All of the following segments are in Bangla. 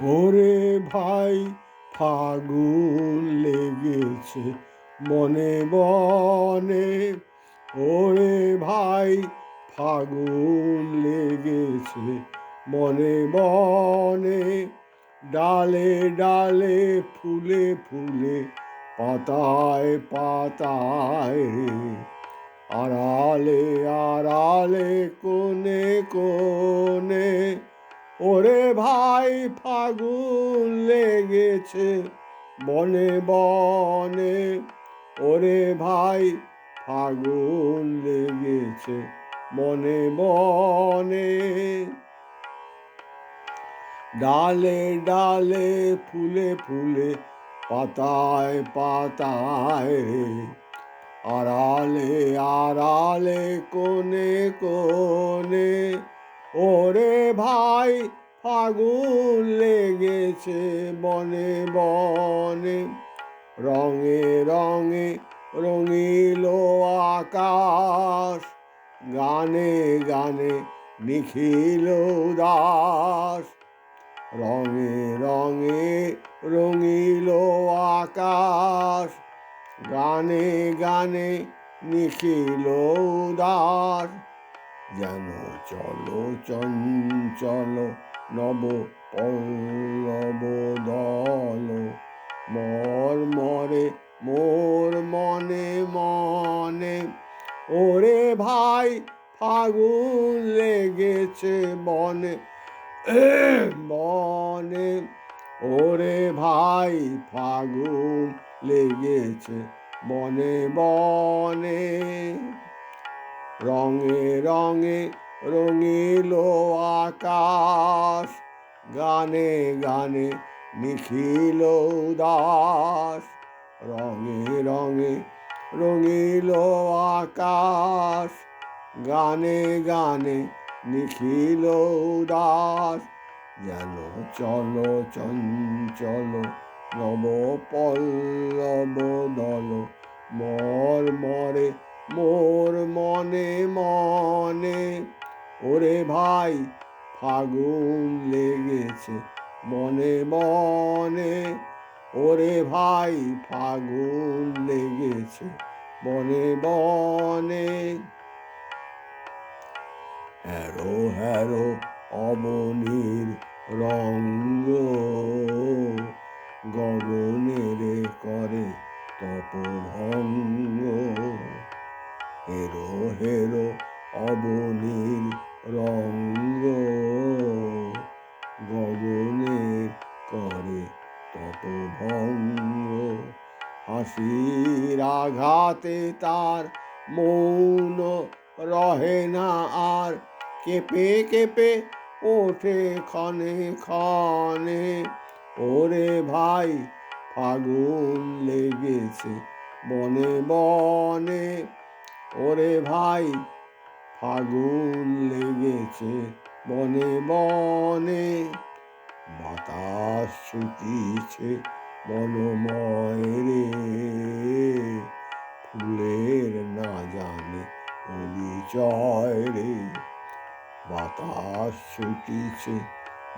পরে ভাই ফাগুন লেগেছে মনে বনে ওরে ভাই ফাগুন লেগেছে মনে বনে ডালে ডালে, ফুলে ফুলে, পাতায় পাতায়, আড়ালে আড়ালে কোনে কোনে ওরে ভাই, ফাগুন লেগেছে বনে বনে। ওরে ভাই, ফাগুন লেগেছে বনে বনে। ডালে ডালে ফুলে ফুলে, পাতায় পাতায় আড়ালে আড়ালে কোনে কোনে ওরে ভাই, ফাগুন লেগেছে বনে বনে। রঙে রঙে রঙিল আকাশ, গানে গানে নিখিল দাস রঙে রঙে রঙিল আকাশ, গানে গানে নিখিল দাস যেন চলো চঞ্চল নব পল্লব দল। মর মরে, মোর মনে মনে, ওরে ভাই ফাগুন লেগেছে বনে বনে। ওরে ভাই ফাগুন লেগেছে বনে বনে। রঙে রঙে রঙিল আকাশ, গানে গানে নিখিল দাস রঙে রঙে রঙিল আকাশ, গানে গানে নিখিল দাস যেন চলো চঞ্চল নব পল্লব দল, মর মরে মোর মনে মনে, ওরে ভাই, ফাগুন লেগেছে মনে মনে, ওরে ভাই, ফাগুন লেগেছে বনে বনে হ্যারো হ্যারো, অবনীর রঙ্গ, গগনের করে তপভঙ্গ। হেরো হেরো অবনীর রঙ্গ। গগনের করে তপভঙ্গ। হাসির আঘাতে তার মৌন রহে না আর। কেঁপে কেঁপে ওঠে ক্ষণে ক্ষণে। ওরে ভাই, ফাগুন লেগেছে বনে বনে ওরে ভাই, ফাগুন লেগেছে বনে বনে, বাতাস ছুটিছে বনময় রে। ফুলের না জানে পরিচয় রে, বাতাস ছুটিছে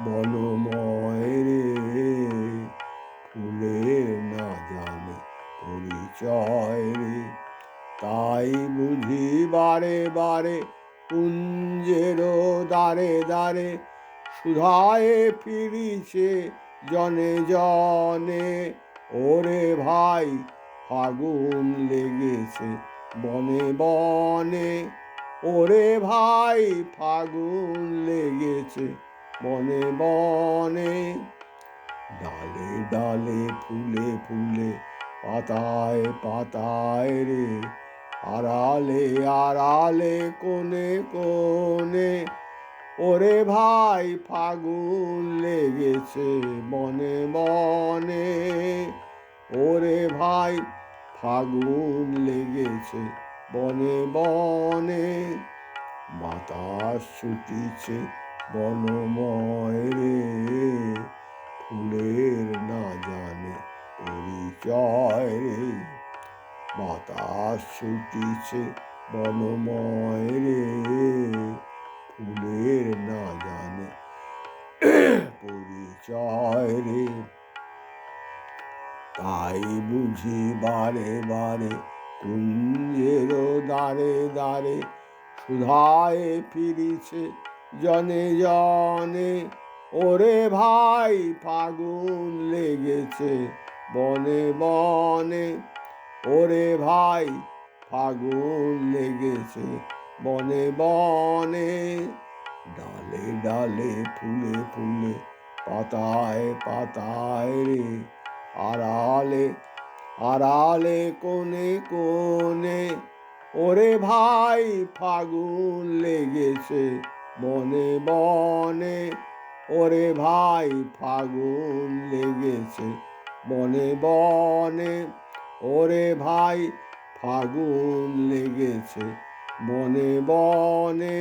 বনময় রে। বারে বারে, কুঞ্জের দ্বারে দ্বারে, সুধায় ফিরিছে জনে জনে। ওরে ভাই, ফাগুন লেগেছে বনে বনে। ওরে ভাই, ফাগুন লেগেছে বনে বনে। ডালে ডালে, ফুলে ফুলে, পাতায় পাতায় রে আড়ালে আড়ালে কোনে কোনে ওরে ভাই, ফাগুন লেগেছে বনে বনে ওরে ভাই, ফাগুন লেগেছে বনে বনে বাতাস ছুটিছে বনময় রে। ফুলের না জানে পরিচয়। ছুটিছে বনময় রে। ফুলের না জানে পরিচয় রে। তাই বুঝি বারে বারে কুঞ্জের দ্বারে দ্বারে সুধায় ফিরিছে জনে জনে। ওরে ভাই, ফাগুন লেগেছে বনে বনে ওরে ভাই ফাগুন লেগেছে বনে বনে। ডালে ডালে ফুলে ফুলে, পাতায় পাতায় রে। আড়ালে আড়ালে কোনে কোনে ওরে ভাই ফাগুন লেগেছে বনে বনে। ওরে ভাই ফাগুন লেগেছে বনে বনে। ওরে ভাই ফাগুন লেগেছে বনে বনে।